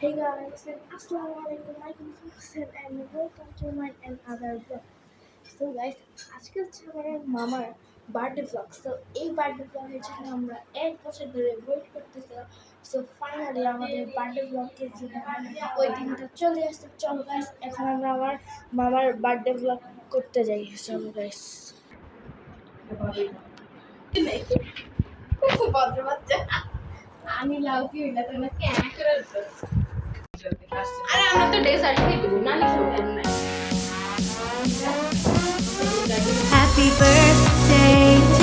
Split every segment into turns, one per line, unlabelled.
Hey guys, and Assalamualaikum, alaikum. Salam, and welcome to my another vlog. So guys, আজকে হচ্ছে আমার মামার birthday blog so এই birthday ব্লগের জন্য আমরা এক বছর ধরে ওয়েট করতেছিলাম সো ফাইনালি আমাদের বার্থডে ব্লগের জন্য ওই দিনটা চলে আসছে। চলো গাইস এখন আমরা আমার মামার বার্থডে ব্লগ করতে যাই। চলো গাইস
আমি লাউ কি হইলা তো না কেন করে আরে আমরা তো ডেজার্ট খেয়ে দেবো না
Happy birthday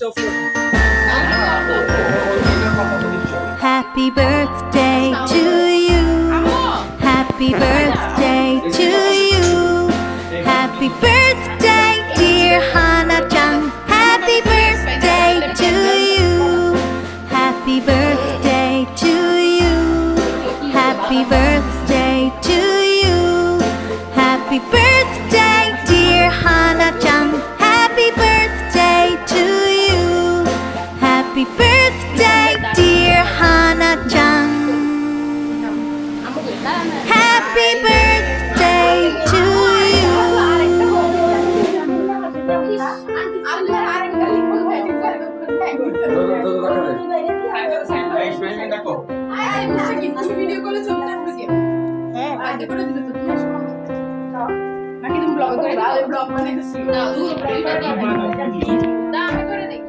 Still Like আগে করে দিবে তো তুমি নাকি তুমি ব্লগ করে দাও? ব্লগ বানাইতেছি না তুমি না আমি করে দেই।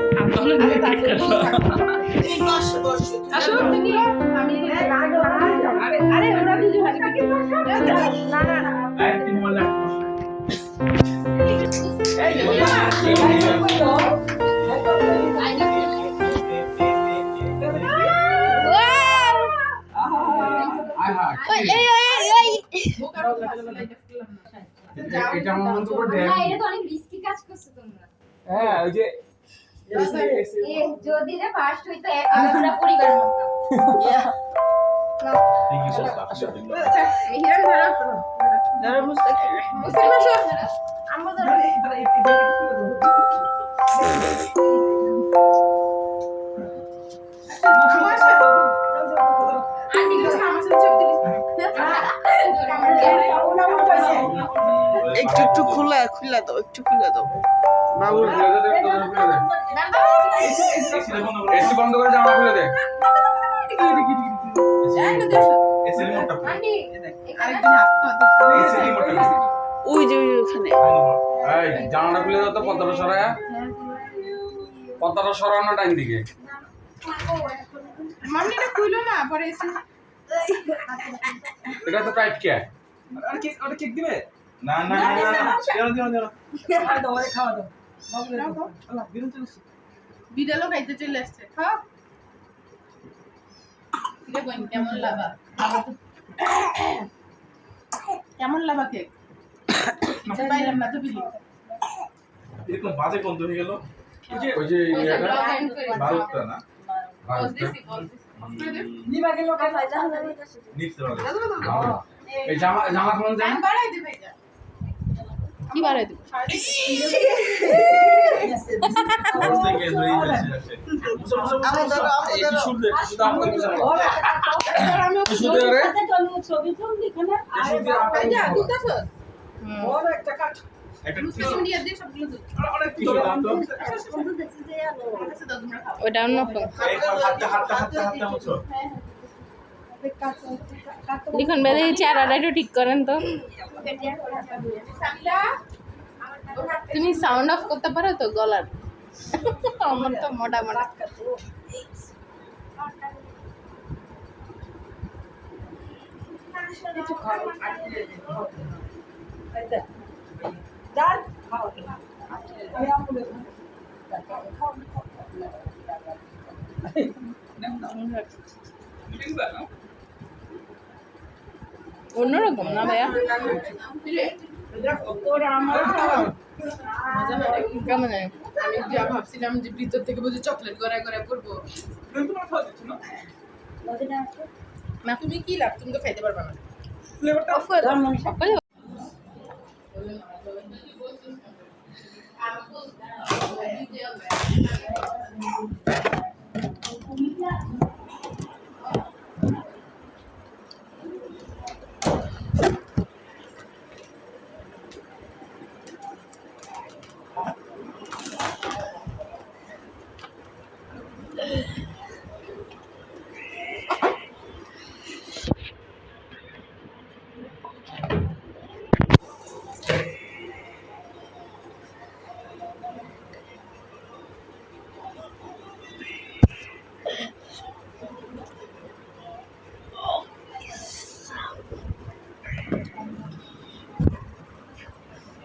আসো তুমি। আমি আরে আরে ওরা দুজন না না না
না যদি রে ফার্স্ট হইতো আমরা
আমরা
একটু একটু খুলে খুলে দাও একটু খুলে দাও। বাবুর
এসি বন্ধ করে জামা খুলে দে
ওই যে ওখানে।
এই জামাটা খুলে দাও তো পর্দাটা সরায়া। পর্দাটা সরানো ডাইন দিকে।
মাম্মি এটা খুইলো না পরে এসে।
এটা তো টাইট কে
আর কেক ওটা কেক দিবে? না না না না না দেও দেও দেও খাওয়া দাও। আরে খাওয়া দাও। বাবু দেখো চলে এসছে।
বিড়ালও খাইতে চলে আসছে। খাও। রে বোন কেমন লাগা কেমন লাগা কেক? পাইলাম না তো বিলি
এরকম বাজে গন্ধ হয়ে গেল।
ওই যে
ভারতটা না।
এই জামা জামা কোন জামা
বাড়াই দিব।
ওটা লিখন বেদে চেহারাটা একটু ঠিক করেন তো। তুমি সাউন্ড অফ করতে পারো তো গলার? আমার তো মোটা মোটা। অন্যরকম না ভাইয়া? কেমন
আমি যা ভাবছিলাম যে ভিতর থেকে বুঝি চকলেট গড়ায় গড়ায়
না
না তুমি কি লাভ? তুমি তো খাইতে পারবে না।
ফ্লেভারটা